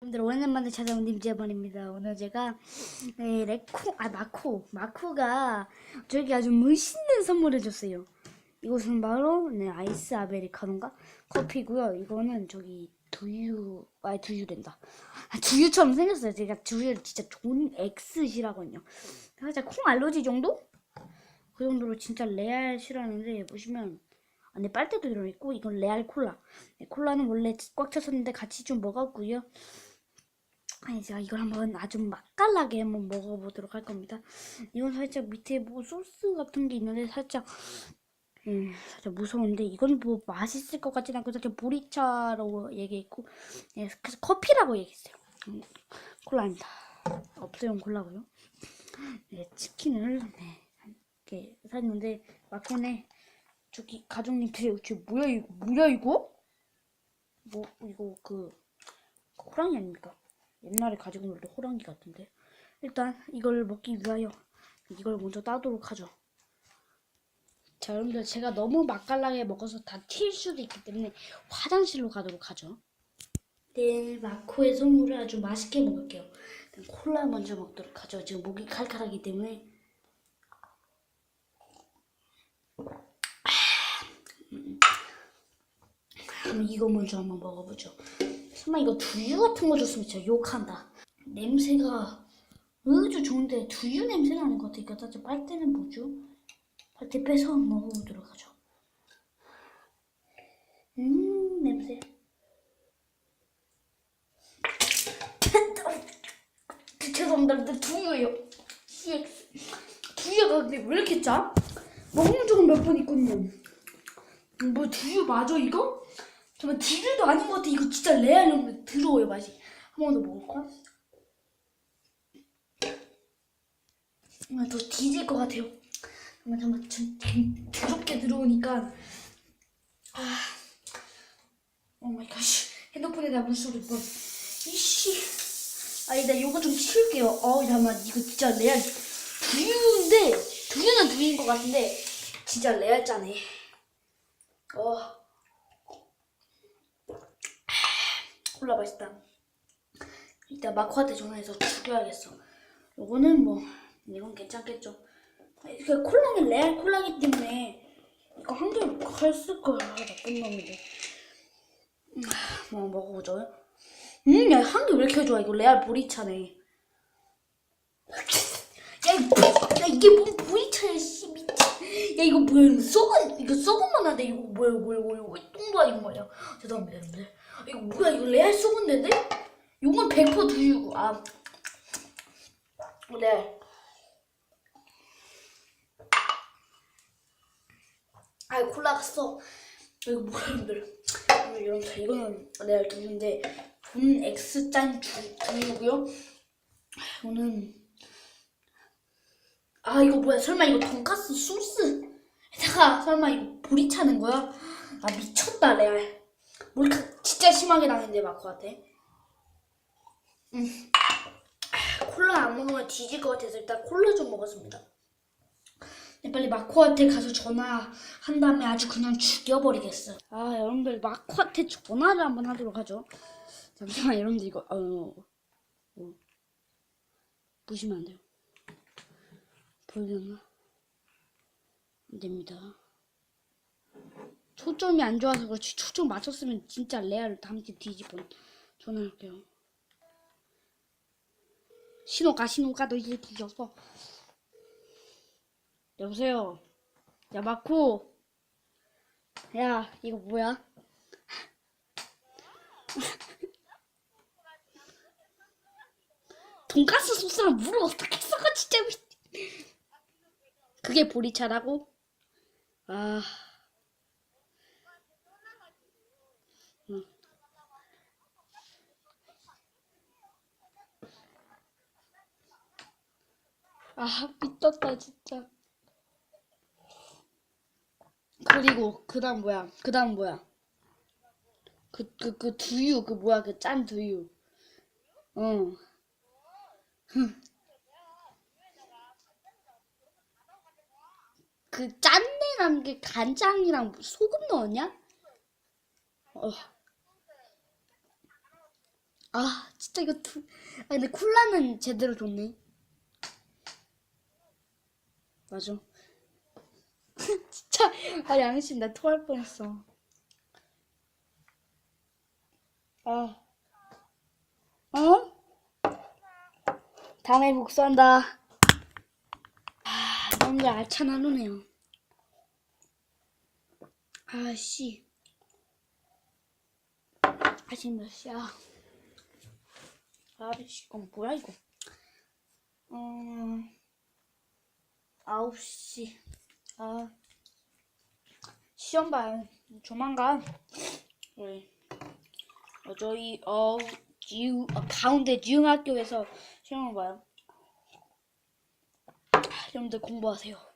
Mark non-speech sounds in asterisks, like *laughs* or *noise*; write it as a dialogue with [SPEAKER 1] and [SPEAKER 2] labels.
[SPEAKER 1] 여러분들 오랜만에 찾아온 님제번입니다. 오늘 제가 네, 레코 아 마코 마코가 저에게 아주 멋있는 선물을 줬어요. 이것은 바로 네, 아이스 아메리카노인가 커피고요. 이거는 저기 두유 아 두유된다. 아, 두유처럼 생겼어요. 제가 두유를 진짜 존 X시라거든요. 살짝 콩 알러지 정도? 그 정도로 진짜 레알 싫어하는데 보시면 안에 빨대도 들어있고 이건 레알 콜라. 네, 콜라는 원래 꽉 찼었는데 같이 좀 먹었고요. 아니 제가 이걸 한번 아주 맛깔나게 한번 먹어보도록 할 겁니다. 이건 살짝 밑에 뭐 소스 같은 게 있는데 살짝 음 살짝 무서운데 이건 뭐 맛있을 것 같진 않고 살짝 보리차라고 얘기했고 예, 그래서 커피라고 얘기했어요. 음, 콜라입니다. 없어요 콜라고요. 네, 치킨을 네, 이렇게 샀는데 마콘에 저기 가족님들이 저 뭐야 이거 뭐야 이거? 뭐 이거 그 호랑이 아닙니까? 옛날에 가지고 놀던 호랑이 같은데. 일단 이걸 먹기 위하여 이걸 먼저 따도록 하죠. 자 여러분들 제가 너무 맛깔나게 먹어서 다 튈 수도 있기 때문에 화장실로 가도록 하죠. 네 마코의 선물을 아주 맛있게 먹을게요. 콜라 먼저 먹도록 하죠. 지금 목이 칼칼하기 때문에. 그럼 이거 먼저 한번 먹어보죠 설마 이거 두유 같은 거 줬으면 진짜 욕한다. 냄새가 아주 좋은데 두유 냄새가 나는 것 같으니까 살짝 빨대는 뭐죠? 빨대 빼서 먹어보도록 하죠. 음 냄새. *laughs* 죄송합니다. 두유예요. 두유가 근데 왜 이렇게 짜? 먹는 적은 몇 번 있거든요. 뭐 두유 맞아 이거? 정말 디들도 아닌 것 같아. 이거 진짜 레알인데 더러워요 맛이. 한 번 더 먹을까? 정말 더 뒤질 것 같아요. 정말 정말 좀 더럽게 들어오니까 아, 오 마이 갓. 핸드폰에다 물소리 뻔. 이씨. 아니 나 이거 좀 치울게요. 어우 잠깐만 이거 진짜 레알 두유인데 두유는 두유인 것 같은데 진짜 레알 짜네. 어. 콜라 맛있다. 이따 마코한테 전화해서 죽여야겠어. 요거는 뭐 이건 괜찮겠죠. 이게 콜라는 레알 콜라기 때문에 이거 한 개를 할쓸 거야 나쁜 놈인데. 음, 뭐 먹어보죠. 음, 야, 한 개 왜 이렇게 좋아? 이거 레알 보리차네. *laughs* 야, 이- 야 이게 뭔 보리차야, 씨 미친. 야 이거 뭐야? 이거 썩은 이거 썩은 만한데 이거 뭐야? 뭐야? 뭐야? 뭐야? 똥도 아니고 말이야. 죄송합니다, 여러분들. 이거 뭐야? 이거 레알 썩은 데인데? 이건 100% 두유고 아 레알. 아 콜라가 써. 이거 뭐야, 여러분들? 여러분들 이거는 레알 두유인데 돈 X 짠 두- 두유고요. 이거는 아 이거 뭐야 설마 이거 돈가스 소스에다가 설마 이거 보리 차는 거야? 아 미쳤다 레알 몰카 진짜 심하게 나는데 마코한테 음. 아, 콜라 안 먹으면 뒤질 것 같아서 일단 콜라 좀 먹었습니다 네, 빨리 마코한테 가서 전화한 다음에 아주 그냥 죽여버리겠어 아 여러분들 마코한테 전화를 한번 하도록 하죠 잠시만 여러분들 이거 어, 어. 보시면 안 돼요 보이려나? 안 됩니다. 초점이 안 좋아서 그렇지 초점 맞췄으면 진짜 레알 담지 뒤집어 전화할게요. 신호가 신호가 너 이제 뒤졌어. 여보세요. 야 마코. 야 이거 뭐야? 돈가스 소스랑 물을 어떻게 섞어 진짜 미... 그게 보리차라고? 아. 응. 아, 미쳤다, 진짜. 그리고, 그 다음 뭐야? 그 다음 뭐야? 그, 그, 그 두유, 그 뭐야? 그 짠 두유. 어. 그 짠내 나는 게 간장이랑 소금 넣었냐? 어. 아 진짜 이거 투... 아 근데 콜라는 제대로 줬네. 맞아. *laughs* 진짜 아 양심 나 토할 뻔했어. 아. 어? 다음에 복수한다. 아 뭔가 알찬 하루네요. 아씨. 아직 몇 시야 아씨 이건 뭐야 이거 음 아홉 시 아, 시험 봐요. 조만간 우리 어, 저희 어 지우 어, 가운데 지웅학교에서 시험을 봐요. 아, 여러분들 공부하세요.